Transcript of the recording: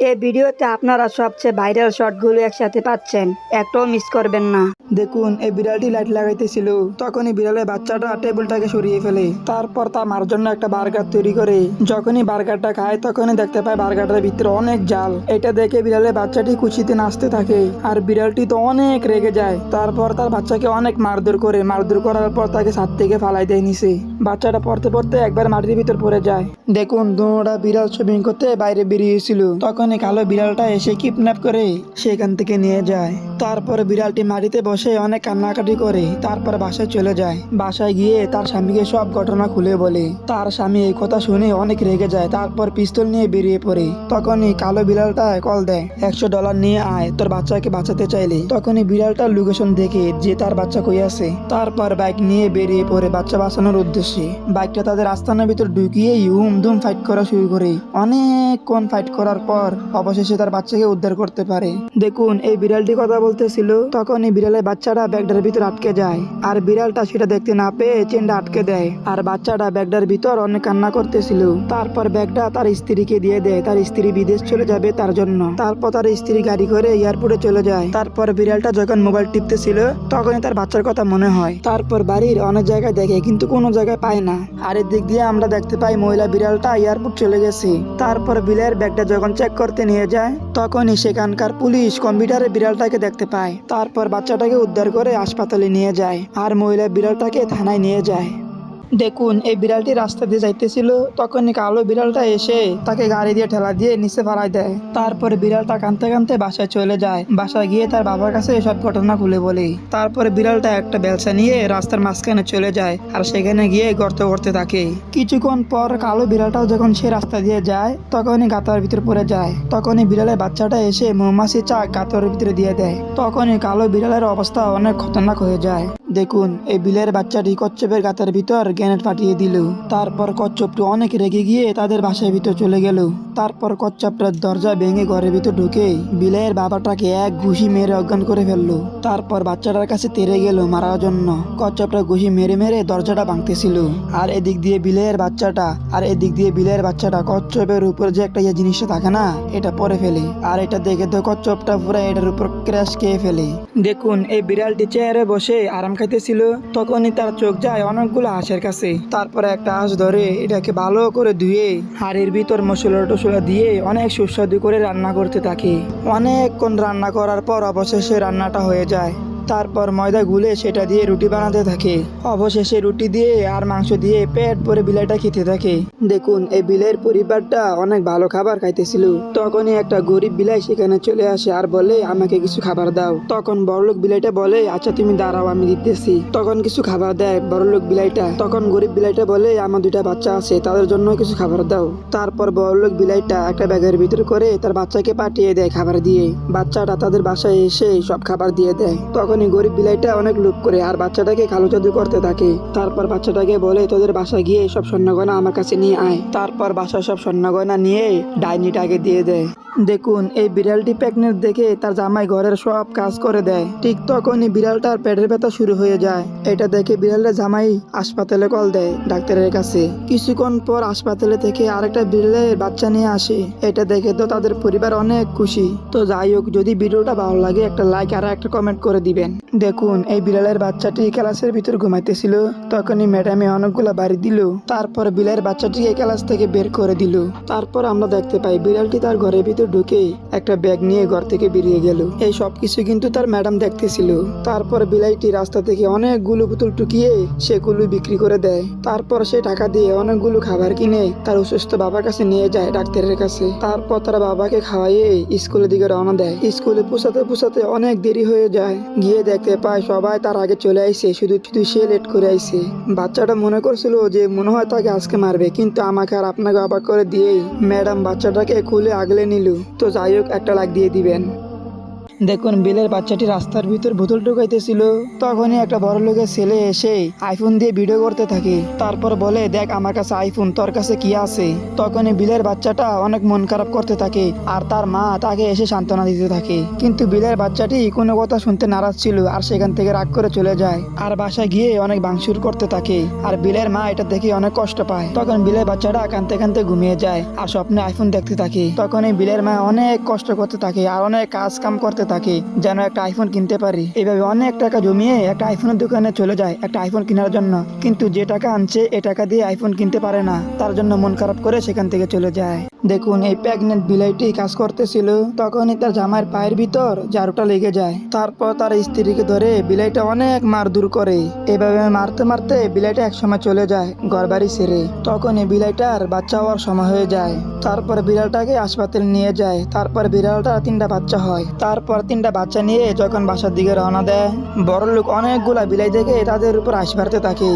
এই ভিডিওতে আপনারা সবচেয়ে ভাইরাল শটগুলো একসাথে পাচ্ছেন। একটাও মিস করবেন না। দেখুন, এই বিড়ালটি লাইট লাগাইতেছিল। তখনই বিড়ালের বাচ্চাটা টেবিলটাকে সরিয়ে ফেলে। তারপর তা মার জন্য একটা বার্গার তৈরি করে। যখনই বার্গারটা খায়, তখনই দেখতে পায় বার্গারটার ভিতরে অনেক জাল। এটা দেখে বিড়ালের বাচ্চাটি খুশিতে নাচতে থাকে। আর বিড়ালটি তো অনেক রেগে যায়। তারপর তার বাচ্চাকে অনেক মারধর করে। মারধর করার পর তাকে ছাদ থেকে ফালাই দেয় নিচে। বাচ্চাটা পড়তে পড়তে একবার মাটির ভিতর পড়ে যায়। দেখুন দুটা বিড়াল ছবি করতে বাইরে বেরিয়েছিল। তখনই কালো বিড়ালটা এসে কিডন্যাপ করে সেখান থেকে নিয়ে যায়। তারপর বিড়ালটি মাটিতে বসে অনেক কান্নাকাটি করে, তারপর বাসায় চলে যায়। বাসায় গিয়ে তার স্বামীকে সব ঘটনা খুলে বলে। তার স্বামী এই কথা শুনে অনেক রেগে যায়, তারপর পিস্তল নিয়ে বেরিয়ে পড়ে। তখনই কালো বিড়ালটা কল দেয়, একশো ডলার নিয়ে আয়, তোর বাচ্চাকে বাঁচাতে চাইলে। তখনই বিড়ালটার লোকেশন দেখে যে তার বাচ্চা কই আছে। তারপর বাইক নিয়ে বেরিয়ে পড়ে বাচ্চা বাঁচানোর উদ্দেশ্যে। বাইকটা তাদের আস্তানার ভিতর ঢুকিয়ে হুম ধুম ফাইট করা শুরু করে। অনেকক্ষণ ফাইট করার পর অবশেষে তার বাচ্চাকে উদ্ধার করতে পারে। দেখুন, এই বিড়ালটি কথা বলতেছিল। তখন এই বিড়ালের বাচ্চাটা ব্যাগটার ভিতর আটকে যায়। আর বিড়ালটা সেটা দেখতে না পেয়ে চেনটা আটকে দেয়। আর বাচ্চাটা ব্যাগটার ভিতর অনেক কান্না করতেছিল। তারপর ব্যাগটা তার স্ত্রীকে দিয়ে দেয়। তার স্ত্রী বিদেশ চলে যাবে তার জন্য। তারপর তার স্ত্রী গাড়ি করে এয়ারপোর্টে চলে যায়। তারপর বিড়ালটা যখন মোবাইল টিপতেছিল, তখনই তার বাচ্চার কথা মনে হয়। তারপর বাড়ির অনেক জায়গায় দেখে, কিন্তু কোনো জায়গায় পায় না। আর এর দিক দিয়ে আমরা দেখতে পাই মহিলা বিড়ালটা এয়ারপোর্ট চলে গেছে। তারপর বিলের ব্যাগটা যখন চেক করতে নিয়ে যায়, তখনই সেখানকার পুলিশ কম্পিউটারে বিড়ালটাকে দেখতে পায়। তারপর বাচ্চাটাকে উদ্ধার করে হাসপাতালে নিয়ে যায় আর মহিলা বিড়ালটাকে থানায় নিয়ে যায়। দেখুন, এই বিড়ালটি রাস্তা দিয়ে যাইতেছিল। তখনই কালো বিড়ালটা এসে তাকে গাড়ি দিয়ে ঠেলা দিয়ে নিচে ফালাই দেয়। তারপরে বিড়ালটা কানতে কানতে বাসায় চলে যায়। বাসায় গিয়ে তার বাবার কাছে এসব ঘটনা খুলে বলে। তারপরে বিড়ালটা একটা বেলসা নিয়ে রাস্তার মাঝখানে চলে যায় আর সেখানে গিয়ে গর্ত করতে থাকে। কিছুক্ষণ পর কালো বিড়ালটাও যখন সে রাস্তা দিয়ে যায়, তখনই গাতার ভিতরে পড়ে যায়। তখনই বিড়ালের বাচ্চাটা এসে মৌমাছি চা গাতার ভিতরে দিয়ে দেয়। তখনই কালো বিড়ালের অবস্থা অনেক খতরনাক হয়ে যায়। দেখুন, এই বিলের বাচ্চাটি কচ্ছপের গাতার ভিতর গ্যানেট পাঠিয়ে দিল। তারপর কচ্ছপটি অনেক রেগে গিয়ে তাদের বাসার ভিতর চলে গেল। তারপর কচ্ছপটার দরজা ভেঙে ঘরের ভিতর ঢুকে বিলের বাবাটাকে এক ঘুষি মেরে অজ্ঞান করে ফেলল। তারপর বাচ্চাটার কাছে তেরে গেল মারার জন্য। কচ্ছপটা ঘুষি মেরে মেরে দরজাটা ভাঙতেছিল। আর এদিক দিয়ে বিলের বাচ্চাটা, আর এদিক দিয়ে বিলের বাচ্চাটা কচ্ছপের উপর যে একটা ইয়ে জিনিসটা থাকে না, এটা পরে ফেলে। আর এটা দেখে তো কচ্ছপটা পুরো এটার উপর ক্র্যাশ খেয়ে ফেলে। দেখুন, এই বিড়ালটি চেয়ারে বসে আরাম খাইতেছিল, তখনই তার চোখ যায় অনেকগুলো হাঁসের কাছে। তারপরে একটা হাঁস ধরে এটাকে ভালো করে ধুয়ে হাড়ের ভিতর মশলা টসলা দিয়ে অনেক সুস্বাদু করে রান্না করতে থাকে। অনেকক্ষণ রান্না করার পর অবশেষে রান্নাটা হয়ে যায়। তারপর ময়দা গুলে সেটা দিয়ে রুটি বানাতে থাকে। অবশেষে রুটি দিয়ে আর মাংস দিয়ে পেট ভরে বিলাইটা খেতে থাকে। দেখুন, এই বিলের পরিবারটা অনেক ভালো খাবার খাইতেছিল। তখনই একটা গরিব বিলাই সেখানে চলে আসে আর বলে, আমাকে কিছু খাবার দাও। তখন বড়লোক বিলাইটা বলে আচ্ছা তুমি দাঁড়াও, আমি দিতেছি। তখন কিছু খাবার দেয় বড়লোক বিলাইটা। তখন গরিব বিলাইটা বলে, আমার দুইটা বাচ্চা আছে, তাদের জন্য কিছু খাবার দাও। তারপর বড়লোক বিলাইটা একটা ব্যাগের ভিতর করে তার বাচ্চাকে পাঠিয়ে দেয় খাবার দিয়ে। বাচ্চাটা তাদের বাসায় এসে সব খাবার দিয়ে দেয়। তখনই গরিব বিলাইটা অনেক লোভ করে আর বাচ্চাটাকে কালো জাদু করতে থাকে। তারপর বাচ্চাটাকে বলে, তোদের বাসা গিয়ে সব স্বর্ণগয়না আমার কাছে নিয়ে আয়। তারপর বাসা সব স্বর্ণগয়না নিয়ে ডাইনিটাকে দিয়ে দেয়। দেখুন, এই বিড়ালটি প্রেগনেন্ট দেখে তার জামাই ঘরের সব কাজ করে দেয়। ঠিক তখনই বিড়ালটার পেটের ব্যথা শুরু হয়ে যায়। এটা দেখে বিড়ালের জামাই হাসপাতালে কল দেয় ডাক্তারের কাছে। কিছুক্ষণ পর হাসপাতালে থেকে আরেকটা বিড়ালের বাচ্চা নিয়ে আসে। এটা দেখে তো তাদের পরিবার অনেক খুশি। তো যাই হোক, যদি ভিডিওটা ভালো লাগে, একটা লাইক আর একটা কমেন্ট করে দিবেন। দেখুন, এই বিড়ালের বাচ্চাটি ক্লাসের ভিতর ঘুমাইতেছিল। তখনই ম্যাডামে অনেকগুলো বাড়ি দিল। তারপর বিড়ালের বাচ্চাটিকে ক্লাস থেকে বের করে দিল। তারপর আমরা দেখতে পাই বিড়ালটি তার ঘরের ভিতর ঢুকে একটা ব্যাগ নিয়ে ঘর থেকে বেরিয়ে গেল। এই সব কিছু কিন্তু তার ম্যাডাম দেখতেছিল। তারপর বিলাইটি রাস্তা থেকে অনেকগুলো বোতল টুকিয়ে সেগুলো বিক্রি করে দেয়। তারপর সে টাকা দিয়ে অনেকগুলো খাবার কিনে তার অসুস্থ বাবার কাছে নিয়ে যায় ডাক্তারের কাছে। তারপর তার বাবাকে খাওয়াইয়ে স্কুলের দিকে রওনা দেয়। স্কুলে পোষাতে পোষাতে অনেক দেরি হয়ে যায়। গিয়ে দেখতে পায় সবাই তার আগে চলে আইছে, শুধু শুধু সে লেট করে আইছে। বাচ্চাটা মনে করছিল যে মনে হয় তাকে আজকে মারবে, কিন্তু আমাকে আর আপনাকে অবাক করে দিয়েই ম্যাডাম বাচ্চাটাকে খুলে আগলে নিল। তো যাই হোক একটা লাইক দিয়ে দিবেন। দেখুন, বিলের বাচ্চাটি রাস্তার ভিতর বোতল ঢুকাইতেছিল। তখনই একটা বড় লোকের ছেলে এসে আইফোন দিয়ে ভিডিও করতে থাকে। তারপর বলে, দেখ, আমার কাছে আইফোন তোর কাছে কি আছে? তখনই বিলের বাচ্চাটা অনেক মন খারাপ করতে থাকে আর তার মা তাকে এসে সান্ত্বনা দিতে থাকে। কিন্তু বিলের বাচ্চাটি কোনো কথা শুনতে নারাজ ছিল আর সেখান থেকে রাগ করে চলে যায় আর বাসায় গিয়ে অনেক ভাঙচুর করতে থাকে আর বিলের মা এটা দেখে অনেক কষ্ট পায়। তখন বিলের বাচ্চাটা কানতে কানতে ঘুমিয়ে যায় আর স্বপ্নে আইফোন দেখতে থাকে। তখন এই বিলের মা অনেক কষ্ট করতে থাকে আর অনেক কাজ কাম করতে থাকে, যেন একটা আইফোন কিনতে পারি। এইভাবে অনেক টাকা জমিয়ে একটা আইফোনের দোকানে চলে যায় একটা আইফোন কেনার জন্য। কিন্তু যে টাকা আনছে, এ টাকা দিয়ে আইফোন কিনতে পারে না। তার জন্য মন খারাপ করে সেখান থেকে চলে যায়। দেখুন, এই প্রেগনেন্ট বিলাইটি কাজ করতেছিল। তখনই তার জামাইয়ের পায়ের ভিতর ঝাড়ুটা লেগে যায়। তারপর তার স্ত্রীকে ধরে বিলাইটা অনেক মার দূর করে। এভাবে মারতে মারতে বিলাইটা একসময় চলে যায় ঘর বাড়ি ছেড়ে। তখন এই বিলাইটার বাচ্চা হওয়ার সময় হয়ে যায়। তারপর বিড়ালটাকে হাসপাতালে নিয়ে যায়। তারপর বিড়ালটা তিনটা বাচ্চা হয়। তারপর তিনটা বাচ্চা নিয়ে যখন বাসার দিকে রওনা দেয় বড় লোক অনেকগুলা বিলাই দেখে তাদের উপর মারতে থাকে।